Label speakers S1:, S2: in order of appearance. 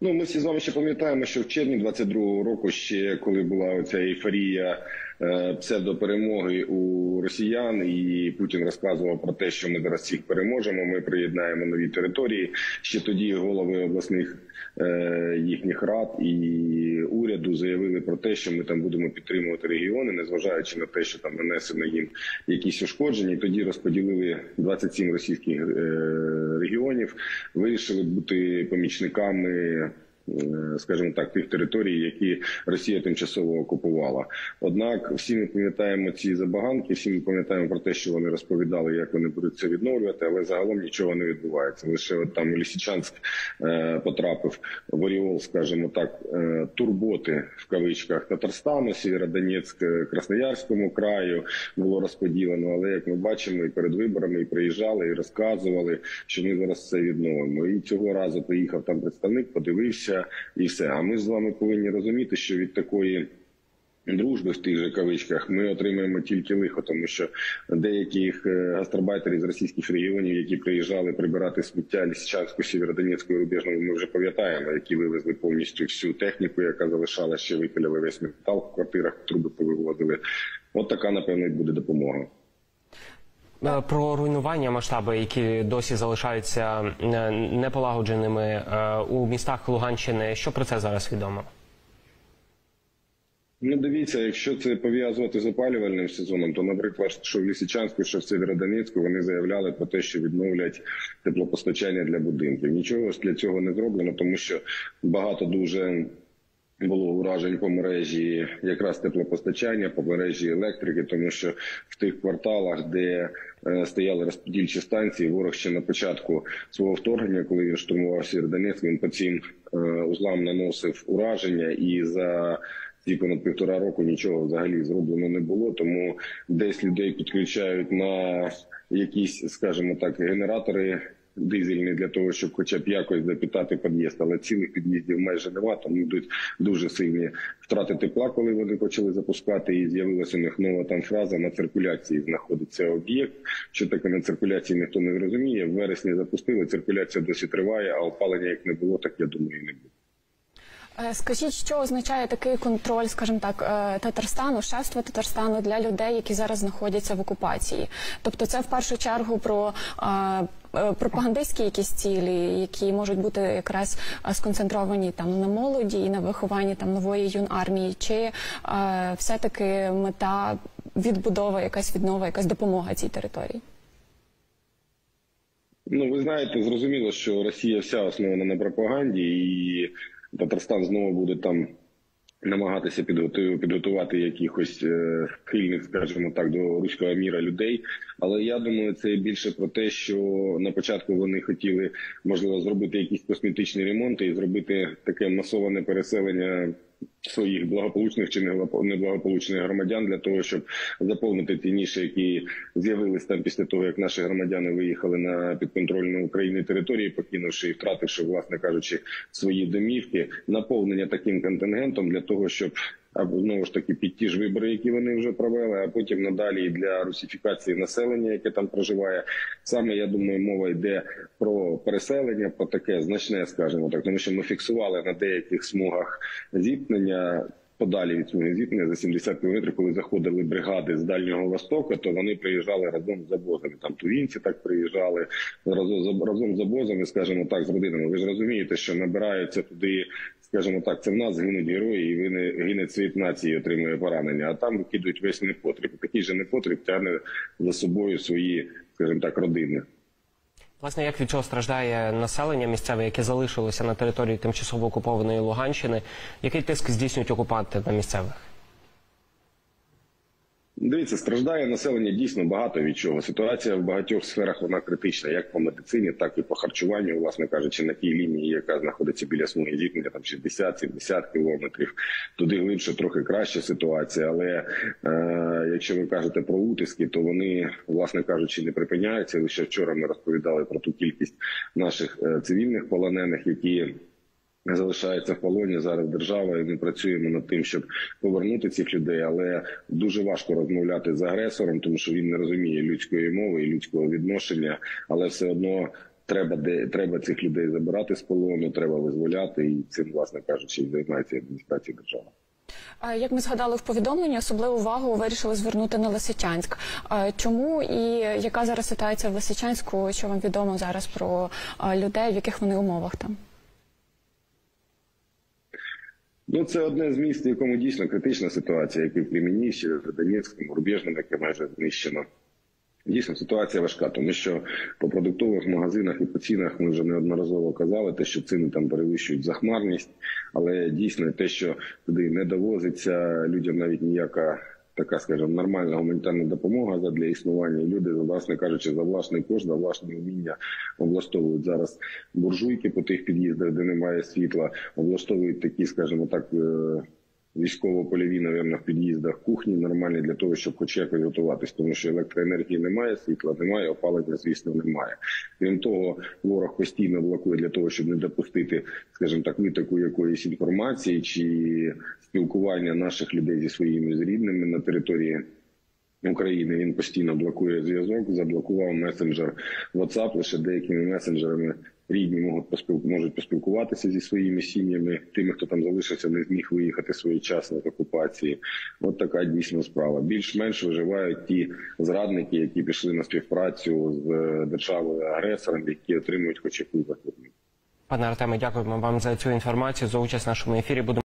S1: Ну, ми всі з вами ще пам'ятаємо, що в червні 22-го року, ще коли була оця ейфорія псевдоперемоги у росіян, і Путін розказував про те, що ми зараз всіх переможемо. Ми приєднаємо нові території. Ще тоді голови обласних е, їхніх рад і уряду заявили про те, що ми там будемо підтримувати регіони, незважаючи на те, що там нанесено їм якісь ушкодження. І тоді розподілили 27 російських е, регіонів, вирішили бути помічниками. Е, Скажімо так, тих територій, які Росія тимчасово окупувала. Однак всі ми пам'ятаємо ці забаганки, всі ми пам'ятаємо про те, що вони розповідали, як вони будуть це відновлювати, але загалом нічого не відбувається. Лише от там Лісичанськ е, потрапив в Оріол, скажімо так, е, турботи в кавичках Татарстану, Сєвєродонецьк, Красноярському краю було розподілено. Але як ми бачимо, і перед виборами і приїжджали, і розказували, що ми зараз це відновимо. І цього разу приїхав там представник, подивився і все. А ми з вами повинні розуміти, що від такої. Дружби в тих же кавичках ми отримаємо тільки лихо, тому що деяких е, гастарбайтерів з російських регіонів, які приїжджали прибирати сміття Лісичанську, Сєвєродонецьку і ми вже пам'ятаємо, які вивезли повністю всю техніку, яка залишала ще викиляли весь метал в квартирах, труби повивозили. От така напевно і буде допомога.
S2: Е, Про руйнування масштаби, які досі залишаються е, неполагодженими е, у містах Луганщини. Що про це зараз відомо?
S1: Ну, дивіться, якщо це пов'язувати з опалювальним сезоном, то, наприклад, що в Лісичанську, що в Северодонецьку, вони заявляли про те, що відновлять теплопостачання для будинків. Нічого для цього не зроблено, тому що багато дуже було уражень по мережі якраз теплопостачання, по мережі електрики, тому що в тих кварталах, де е, стояли розподільчі станції, ворог ще на початку свого вторгнення, коли він штурмував Сєвєродонецьк, він по цим е, узлам наносив ураження і за ці понад півтора року нічого взагалі зроблено не було. Тому десь людей підключають на якісь, скажімо так, генератори дизельні для того, щоб хоча б якось запітати під'їзд. Але цілих під'їздів майже нема, тому йдуть дуже сильні втрати тепла, коли вони почали запускати. І з'явилася у них нова там фраза на циркуляції знаходиться об'єкт. Що таке на циркуляції ніхто не розуміє. В вересні запустили. Циркуляція досі триває, а опалення як не було, так я думаю, і не буде.
S3: Е, Скажіть, що означає такий контроль, скажімо так, е, Татарстану, шефства Татарстану для людей, які зараз знаходяться в окупації? Тобто, це в першу чергу про е, пропагандистські якісь цілі, які можуть бути якраз сконцентровані там на молоді і на вихованні там нової юнармії, чи е, все-таки мета відбудова, якась віднова, якась допомога цій території?
S1: Ну, ви знаєте, зрозуміло, що Росія вся основана на пропаганді, і Татарстан знову буде там намагатися підготувати, підготувати якихось е, хильних, скажімо так, до руського міра людей. Але я думаю, це більше про те, що на початку вони хотіли можливо зробити якісь косметичні ремонти і зробити таке масоване переселення. Своїх благополучних чи неблагополучних громадян для того, щоб заповнити ті ніші, які з'явились там після того, як наші громадяни виїхали на підконтрольну Україні території, покинувши і втративши, власне кажучи, свої домівки, наповнення таким контингентом для того, щоб або знову ж таки під ті ж вибори, які вони вже провели, а потім надалі і для русифікації населення, яке там проживає. Саме я думаю, мова йде про переселення, про таке значне, скажімо так, тому що ми фіксували на деяких смугах зіткнення. Подалі від смуги зіткнення за 70 кілометрів, коли заходили бригади з дальнього востоку, то вони приїжджали разом з обозами. Там тувінці так приїжджали разом з обозами, скажімо так, з родинами. Ви ж розумієте, що набираються туди скажімо так, це в нас гинуть герої, і він гине цвіт нації, отримує поранення. А там викидують весь непотріб. Такий же непотріб тягне за собою свої, скажімо так, родини.
S2: Власне, як від чого страждає населення місцеве, яке залишилося на території тимчасово окупованої Луганщини? Який тиск здійснюють окупанти на місцевих?
S1: Дивіться, страждає населення дійсно багато від чого. Ситуація в багатьох сферах вона критична, як по медицині, так і по харчуванню, власне кажучи, на тій лінії, яка знаходиться біля смуги зіткнення, там 60-70 кілометрів. Туди глибше трохи краща ситуація. Але е, якщо ви кажете про утиски, то вони, власне кажучи, не припиняються. Лише вчора ми розповідали про ту кількість наших е, цивільних полонених, які залишається в полоні зараз держава, і ми працюємо над тим, щоб повернути цих людей. Але дуже важко розмовляти з агресором, тому що він не розуміє людської мови і людського відношення, але все одно. Треба де треба цих людей забирати з полону, треба визволяти, і цим, власне кажучи, займається адміністрація держави.
S3: Як ми згадали в повідомленні, особливу увагу вирішили звернути на Лисичанськ. Чому і яка зараз ситуація в Лисичанську? Що вам відомо зараз про людей, в яких вони умовах там?
S1: Ну, це одне з міст, в якому дійсно критична ситуація, як і в Кремені, ще в Донецькому, Рубіжному, яке майже знищено. Дійсно, ситуація важка, тому що по продуктових магазинах і по цінах ми вже неодноразово казали, те, що ціни там перевищують захмарність, але дійсно те, що туди не довозиться людям навіть ніяка така, скажімо, нормальна гуманітарна допомога для існування. Люди, власне кажучи, за власний кошт, за власне вміння облаштовують зараз буржуйки по тих під'їздах, де немає світла, облаштовують такі, скажімо так. Військово-польові, напевно, в під'їздах кухні нормальні для того, щоб хоч якось готуватись, тому що електроенергії немає, світла немає, опалення, звісно, немає. Крім того, ворог постійно блокує для того, щоб не допустити, скажімо так, витоку якоїсь інформації чи спілкування наших людей зі своїми рідними на території. України він постійно блокує зв'язок, заблокував месенджер WhatsApp, лише деякими месенджерами рідні можуть поспіл... можуть поспілкуватися зі своїми сім'ями. Тими, хто там залишився, не зміг виїхати своєчасно з окупації. От така дійсно справа. Більш-менш виживають ті зрадники, які пішли на співпрацю з е, державою агресором, які отримують хоч якусь захопник.
S2: Пане Артеме, дякуємо вам за цю інформацію за участь в нашому ефірі. Будемо